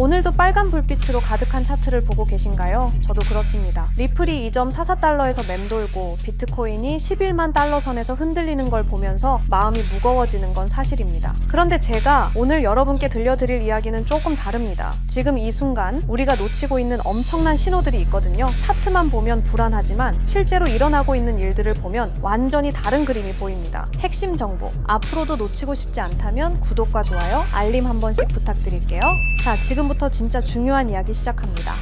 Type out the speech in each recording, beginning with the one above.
오늘도 빨간 불빛으로 가득한 차트를 보고 계신가요? 저도 그렇습니다. 리플이 2.44달러에서 맴돌고 비트코인이 11만 달러 선에서 흔들리는 걸 보면서 마음이 무거워지는 건 사실입니다. 그런데 제가 오늘 여러분께 들려드릴 이야기는 조금 다릅니다. 지금 이 순간 우리가 놓치고 있는 엄청난 신호들이 있거든요. 차트만 보면 불안하지만 실제로 일어나고 있는 일들을 보면 완전히 다른 그림이 보입니다. 핵심 정보. 앞으로도 놓치고 싶지 않다면 구독과 좋아요, 알림 한 번씩 부탁드릴게요. 자, 지금 부터 진짜 중요한 이야기 시작합니다.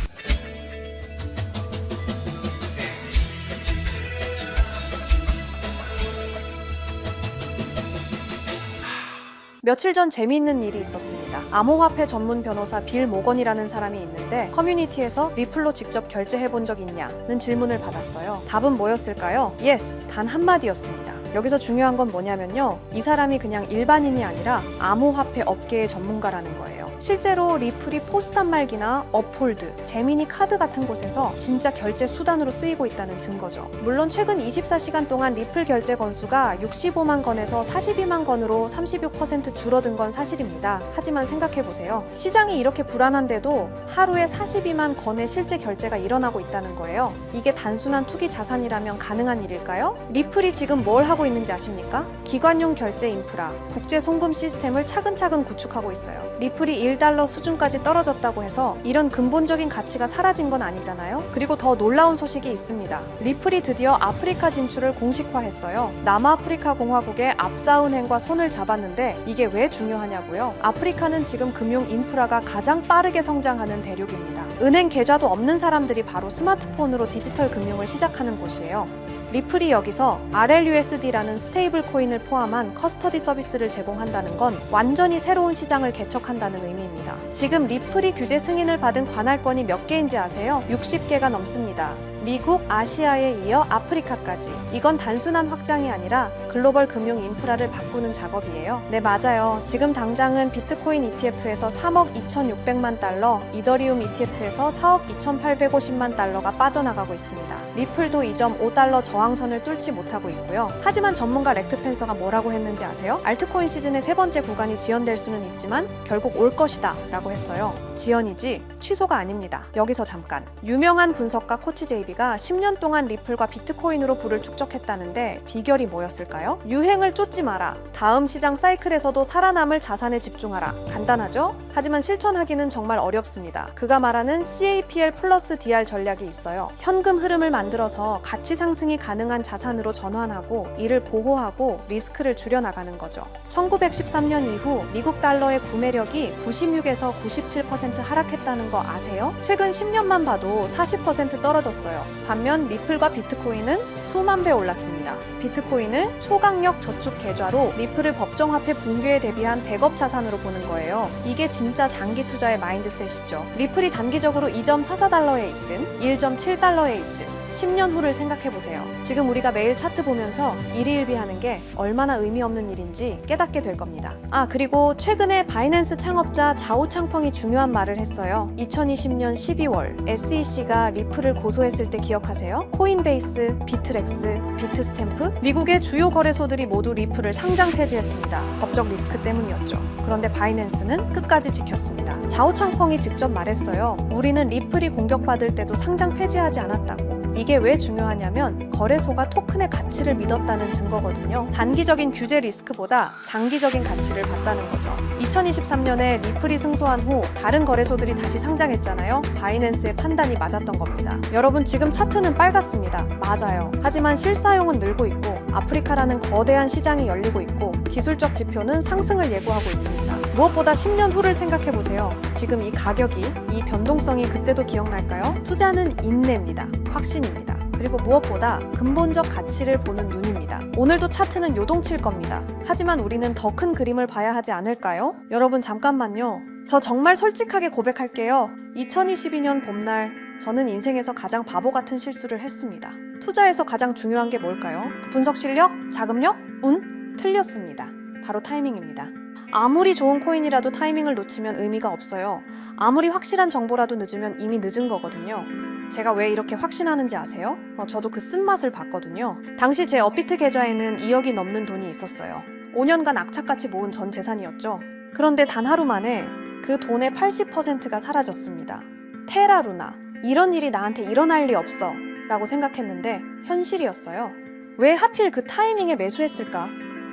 며칠 전 재미있는 일이 있었습니다. 암호화폐 전문 변호사 빌 모건이라는 사람이 있는데 커뮤니티에서 리플로 직접 결제해 본 적 있냐는 질문을 받았어요. 답은 뭐였을까요? Yes, 단 한마디였습니다. 여기서 중요한 건 뭐냐면요. 이 사람이 그냥 일반인이 아니라 암호화폐 업계의 전문가라는 거예요. 실제로 리플이 포스 단말기나 업홀드, 재미니 카드 같은 곳에서 진짜 결제 수단으로 쓰이고 있다는 증거죠. 물론 최근 24시간 동안 리플 결제 건수가 65만 건에서 42만 건으로 36% 줄어든 건 사실입니다. 하지만 생각해 보세요. 시장이 이렇게 불안한데도 하루에 42만 건의 실제 결제가 일어나고 있다는 거예요. 이게 단순한 투기 자산이라면 가능한 일일까요? 리플이 지금 뭘 하고 있는지 아십니까? 기관용 결제 인프라, 국제 송금 시스템을 차근차근 구축하고 있어요. 리플이 1달러 수준까지 떨어졌다고 해서 이런 근본적인 가치가 사라진 건 아니잖아요. 그리고 더 놀라운 소식이 있습니다. 리플이 드디어 아프리카 진출을 공식화했어요. 남아프리카 공화국의 압사은행과 손을 잡았는데 이게 왜 중요하냐고요? 아프리카는 지금 금융 인프라가 가장 빠르게 성장하는 대륙입니다. 은행 계좌도 없는 사람들이 바로 스마트폰으로 디지털 금융을 시작하는 곳이에요. 리플이 여기서 RLUSD라는 스테이블 코인을 포함한 커스터디 서비스를 제공한다는 건 완전히 새로운 시장을 개척한다는 의미입니다. 지금 리플이 규제 승인을 받은 관할권이 몇 개인지 아세요? 60개가 넘습니다. 미국, 아시아에 이어 아프리카까지. 이건 단순한 확장이 아니라 글로벌 금융 인프라를 바꾸는 작업이에요. 네, 맞아요. 지금 당장은 비트코인 ETF에서 3억 2,600만 달러, 이더리움 ETF에서 4억 2,850만 달러가 빠져나가고 있습니다. 리플도 2.5달러 저항선을 뚫지 못하고 있고요. 하지만 전문가 렉트 펜서가 뭐라고 했는지 아세요? 알트코인 시즌의 세 번째 구간이 지연될 수는 있지만 결국 올 것이다 라고 했어요. 지연이지 취소가 아닙니다. 여기서 잠깐. 유명한 분석가 코치 제이비가 10년 동안 리플과 비트코인으로 부를 축적했다는데 비결이 뭐였을까요? 유행을 쫓지 마라. 다음 시장 사이클에서도 살아남을 자산에 집중하라. 간단하죠? 하지만 실천하기는 정말 어렵습니다. 그가 말하는 CAPL 플러스 DR 전략이 있어요. 현금 흐름을 만들어서 가치 상승이 가능한 자산으로 전환하고 이를 보호하고 리스크를 줄여나가는 거죠. 1913년 이후 미국 달러의 구매력이 96에서 97% 하락했다는 거 아세요? 최근 10년만 봐도 40% 떨어졌어요. 반면 리플과 비트코인은 수만 배 올랐습니다. 비트코인을 초강력 저축 계좌로 리플을 법정화폐 붕괴에 대비한 백업 자산으로 보는 거예요. 이게 진짜 장기 투자의 마인드셋이죠. 리플이 단기적으로 2.44달러에 있든 1.7달러에 있든 10년 후를 생각해 보세요. 지금 우리가 매일 차트 보면서 일희일비 하는 게 얼마나 의미 없는 일인지 깨닫게 될 겁니다. 아, 그리고 최근에 바이낸스 창업자 자오창펑이 중요한 말을 했어요. 2020년 12월 SEC가 리플을 고소했을 때 기억하세요? 코인베이스, 비트렉스, 비트스탬프, 미국의 주요 거래소들이 모두 리플을 상장 폐지했습니다. 법적 리스크 때문이었죠. 그런데 바이낸스는 끝까지 지켰습니다. 자오창펑이 직접 말했어요. 우리는 리플이 공격받을 때도 상장 폐지하지 않았다고. 이게 왜 중요하냐면 거래소가 토큰의 가치를 믿었다는 증거거든요. 단기적인 규제 리스크보다 장기적인 가치를 봤다는 거죠. 2023년에 리플이 승소한 후 다른 거래소들이 다시 상장했잖아요. 바이낸스의 판단이 맞았던 겁니다. 여러분 지금 차트는 빨갛습니다. 맞아요. 하지만 실사용은 늘고 있고 아프리카라는 거대한 시장이 열리고 있고 기술적 지표는 상승을 예고하고 있습니다. 무엇보다 10년 후를 생각해 보세요. 지금 이 가격이 이 변동성이 그때도 기억날까요? 투자는 인내입니다. 확신입니다. 그리고 무엇보다 근본적 가치를 보는 눈입니다. 오늘도 차트는 요동칠 겁니다. 하지만 우리는 더 큰 그림을 봐야 하지 않을까요? 여러분 잠깐만요. 저 정말 솔직하게 고백할게요. 2022년 봄날 저는 인생에서 가장 바보 같은 실수를 했습니다. 투자에서 가장 중요한 게 뭘까요? 분석 실력? 자금력? 운? 틀렸습니다. 바로 타이밍입니다. 아무리 좋은 코인이라도 타이밍을 놓치면 의미가 없어요. 아무리 확실한 정보라도 늦으면 이미 늦은 거거든요. 제가 왜 이렇게 확신하는지 아세요? 어, 저도 그 쓴맛을 봤거든요. 당시 제 업비트 계좌에는 2억이 넘는 돈이 있었어요. 5년간 악착같이 모은 전 재산이었죠. 그런데 단 하루 만에 그 돈의 80%가 사라졌습니다. 테라루나, 이런 일이 나한테 일어날 리 없어. 라고 생각했는데 현실이었어요. 왜 하필 그 타이밍에 매수했을까?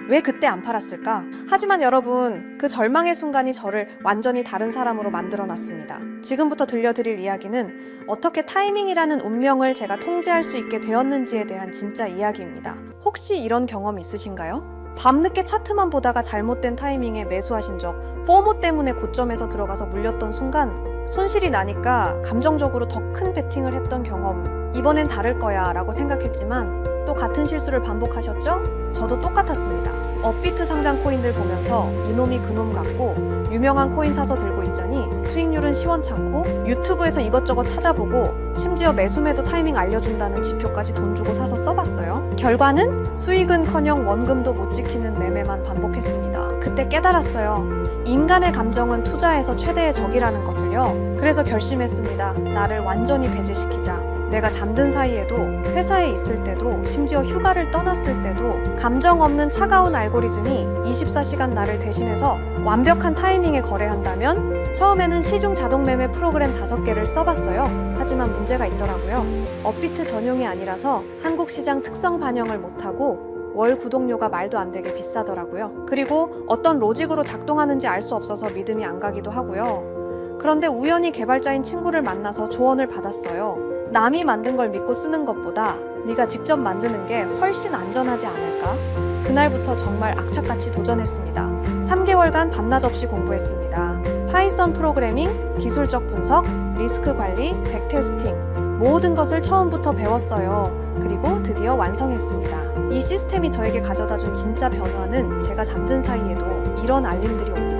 왜 그때 안 팔았을까? 하지만 여러분, 그 절망의 순간이 저를 완전히 다른 사람으로 만들어 놨습니다. 지금부터 들려드릴 이야기는 어떻게 타이밍이라는 운명을 제가 통제할 수 있게 되었는지에 대한 진짜 이야기입니다. 혹시 이런 경험 있으신가요? 밤늦게 차트만 보다가 잘못된 타이밍에 매수하신 적, 포모 때문에 고점에서 들어가서 물렸던 순간 손실이 나니까 감정적으로 더 큰 베팅을 했던 경험, 이번엔 다를 거야 라고 생각했지만 또 같은 실수를 반복하셨죠? 저도 똑같았습니다. 업비트 상장 코인들 보면서 이놈이 그놈 같고 유명한 코인 사서 들고 있자니 수익률은 시원찮고 유튜브에서 이것저것 찾아보고 심지어 매수매도 타이밍 알려준다는 지표까지 돈 주고 사서 써봤어요. 결과는 수익은커녕 원금도 못 지키는 매매만 반복했습니다. 그때 깨달았어요. 인간의 감정은 투자에서 최대의 적이라는 것을요. 그래서 결심했습니다. 나를 완전히 배제시키자. 내가 잠든 사이에도 회사에 있을 때도 심지어 휴가를 떠났을 때도 감정 없는 차가운 알고리즘이 24시간 나를 대신해서 완벽한 타이밍에 거래한다면 처음에는 시중 자동 매매 프로그램 5개를 써봤어요. 하지만 문제가 있더라고요. 업비트 전용이 아니라서 한국 시장 특성 반영을 못하고 월 구독료가 말도 안 되게 비싸더라고요. 그리고 어떤 로직으로 작동하는지 알 수 없어서 믿음이 안 가기도 하고요. 그런데 우연히 개발자인 친구를 만나서 조언을 받았어요. 남이 만든 걸 믿고 쓰는 것보다 네가 직접 만드는 게 훨씬 안전하지 않을까? 그날부터 정말 악착같이 도전했습니다. 3개월간 밤낮 없이 공부했습니다. 파이썬 프로그래밍, 기술적 분석, 리스크 관리, 백 테스팅 모든 것을 처음부터 배웠어요. 그리고 드디어 완성했습니다. 이 시스템이 저에게 가져다 준 진짜 변화는 제가 잠든 사이에도 이런 알림들이 옵니다.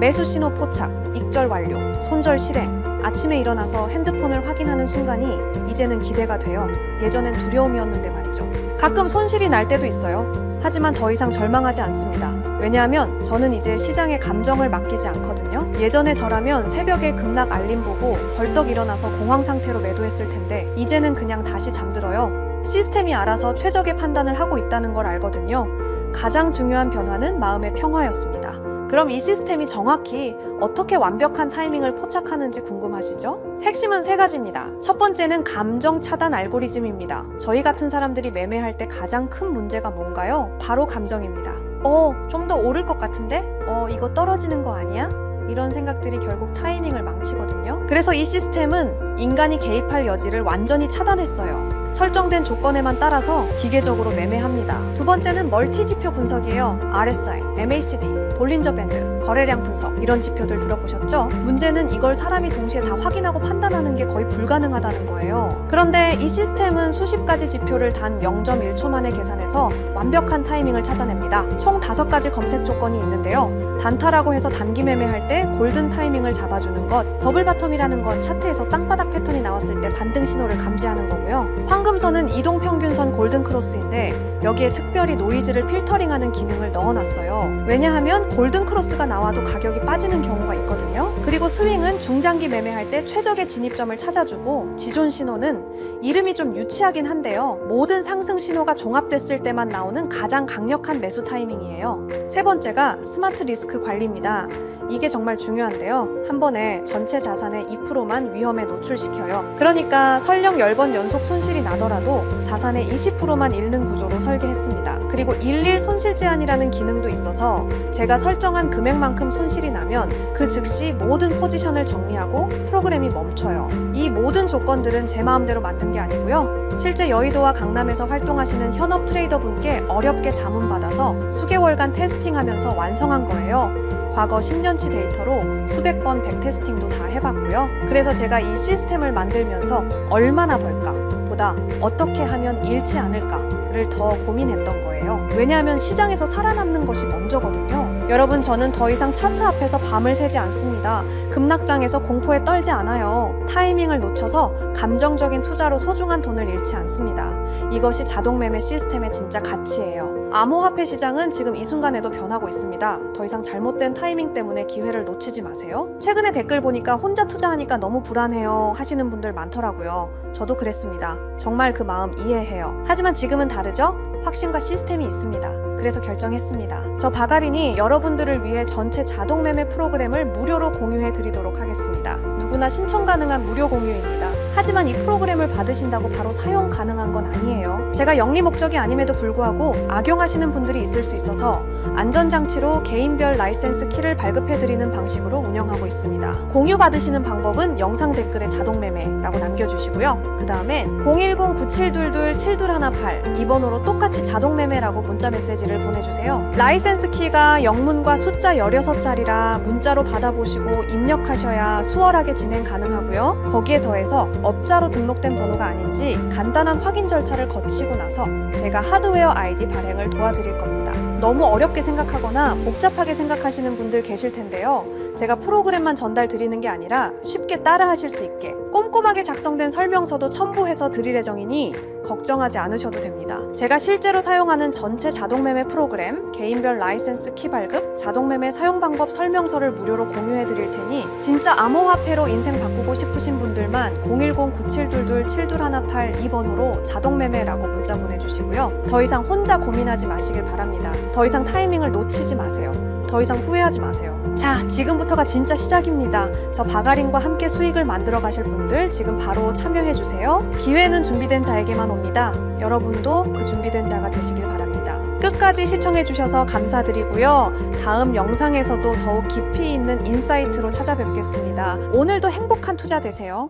매수 신호 포착, 익절 완료, 손절 실행, 아침에 일어나서 핸드폰을 확인하는 순간이 이제는 기대가 돼요. 예전엔 두려움이었는데 말이죠. 가끔 손실이 날 때도 있어요. 하지만 더 이상 절망하지 않습니다. 왜냐하면 저는 이제 시장의 감정을 맡기지 않거든요. 예전에 저라면 새벽에 급락 알림 보고 벌떡 일어나서 공황 상태로 매도했을 텐데 이제는 그냥 다시 잠들어요. 시스템이 알아서 최적의 판단을 하고 있다는 걸 알거든요. 가장 중요한 변화는 마음의 평화였습니다. 그럼 이 시스템이 정확히 어떻게 완벽한 타이밍을 포착하는지 궁금하시죠? 핵심은 세 가지입니다. 첫 번째는 감정 차단 알고리즘입니다. 저희 같은 사람들이 매매할 때 가장 큰 문제가 뭔가요? 바로 감정입니다. 어, 좀 더 오를 것 같은데? 어, 이거 떨어지는 거 아니야? 이런 생각들이 결국 타이밍을 망치거든요. 그래서 이 시스템은 인간이 개입할 여지를 완전히 차단했어요. 설정된 조건에만 따라서 기계적으로 매매합니다. 두 번째는 멀티 지표 분석이에요. RSI, MACD, 볼린저 밴드, 거래량 분석 이런 지표들 들어보셨죠? 문제는 이걸 사람이 동시에 다 확인하고 판단하는 게 거의 불가능하다는 거예요. 그런데 이 시스템은 수십 가지 지표를 단 0.1초 만에 계산해서 완벽한 타이밍을 찾아냅니다. 총 다섯 가지 검색 조건이 있는데요. 단타라고 해서 단기 매매할 때 골든 타이밍을 잡아주는 것, 더블 바텀이라는 건 차트에서 쌍바닥 패턴이 나왔을 때 반등 신호를 감지하는 거고요. 황금선은 이동 평균선 골든 크로스인데 여기에 특별히 노이즈를 필터링하는 기능을 넣어놨어요. 왜냐하면 골든 크로스가 나와도 가격이 빠지는 경우가 있거든요. 그리고 스윙은 중장기 매매할 때 최적의 진입점을 찾아주고 지존 신호는 이름이 좀 유치하긴 한데요. 모든 상승 신호가 종합됐을 때만 나오는 가장 강력한 매수 타이밍이에요. 세 번째가 스마트 리스크 관리입니다. 이게 정말 중요한데요. 한 번에 전체 자산의 2%만 위험에 노출시켜요. 그러니까 설령 10번 연속 손실이 나더라도 자산의 20%만 잃는 구조로 설계했습니다. 그리고 일일 손실 제한이라는 기능도 있어서 제가 설정한 금액만큼 손실이 나면 그 즉시 모든 포지션을 정리하고 프로그램이 멈춰요. 이 모든 조건들은 제 마음대로 만든 게 아니고요. 실제 여의도와 강남에서 활동하시는 현업 트레이더 분께 어렵게 자문받아서 수개월간 테스팅하면서 완성한 거예요. 과거 10년치 데이터로 수백 번 백테스팅도 다 해봤고요. 그래서 제가 이 시스템을 만들면서 얼마나 벌까 보다 어떻게 하면 잃지 않을까를 더 고민했던 거예요. 왜냐하면 시장에서 살아남는 것이 먼저거든요. 여러분 저는 더 이상 차트 앞에서 밤을 새지 않습니다. 급락장에서 공포에 떨지 않아요. 타이밍을 놓쳐서 감정적인 투자로 소중한 돈을 잃지 않습니다. 이것이 자동 매매 시스템의 진짜 가치예요. 암호화폐 시장은 지금 이 순간에도 변하고 있습니다. 더 이상 잘못된 타이밍 때문에 기회를 놓치지 마세요. 최근에 댓글 보니까 혼자 투자하니까 너무 불안해요 하시는 분들 많더라고요. 저도 그랬습니다. 정말 그 마음 이해해요. 하지만 지금은 다르죠? 확신과 시스템이 있습니다. 그래서 결정했습니다. 저 바가린이 여러분들을 위해 전체 자동 매매 프로그램을 무료로 공유해 드리도록 하겠습니다. 누구나 신청 가능한 무료 공유입니다. 하지만 이 프로그램을 받으신다고 바로 사용 가능한 건 아니에요. 제가 영리 목적이 아님에도 불구하고 악용하시는 분들이 있을 수 있어서 안전장치로 개인별 라이센스 키를 발급해드리는 방식으로 운영하고 있습니다. 공유 받으시는 방법은 영상 댓글에 자동 매매라고 남겨주시고요. 그 다음엔 010-9722-7218이 번호로 똑같이 자동 매매라고 문자 메시지를 보내주세요. 라이센스 키가 영문과 숫자 16자리라 문자로 받아보시고 입력하셔야 수월하게 진행 가능하고요. 거기에 더해서 업자로 등록된 번호가 아닌지 간단한 확인 절차를 거치고 나서 제가 하드웨어 아이디 발행을 도와드릴 겁니다. 너무 어렵게 생각하거나 복잡하게 생각하시는 분들 계실 텐데요. 제가 프로그램만 전달 드리는 게 아니라 쉽게 따라 하실 수 있게 꼼꼼하게 작성된 설명서도 첨부해서 드릴 예정이니 걱정하지 않으셔도 됩니다. 제가 실제로 사용하는 전체 자동매매 프로그램, 개인별 라이센스 키 발급, 자동매매 사용 방법 설명서를 무료로 공유해 드릴 테니 진짜 암호화폐로 인생 바꾸고 싶으신 분들만 010-9722-7218이 번호로 자동매매라고 문자 보내주시고요. 더 이상 혼자 고민하지 마시길 바랍니다. 더 이상 타이밍을 놓치지 마세요. 더 이상 후회하지 마세요. 자, 지금부터가 진짜 시작입니다. 저 바가린과 함께 수익을 만들어 가실 분들 지금 바로 참여해 주세요. 기회는 준비된 자에게만 옵니다. 여러분도 그 준비된 자가 되시길 바랍니다. 끝까지 시청해 주셔서 감사드리고요. 다음 영상에서도 더욱 깊이 있는 인사이트로 찾아뵙겠습니다. 오늘도 행복한 투자 되세요.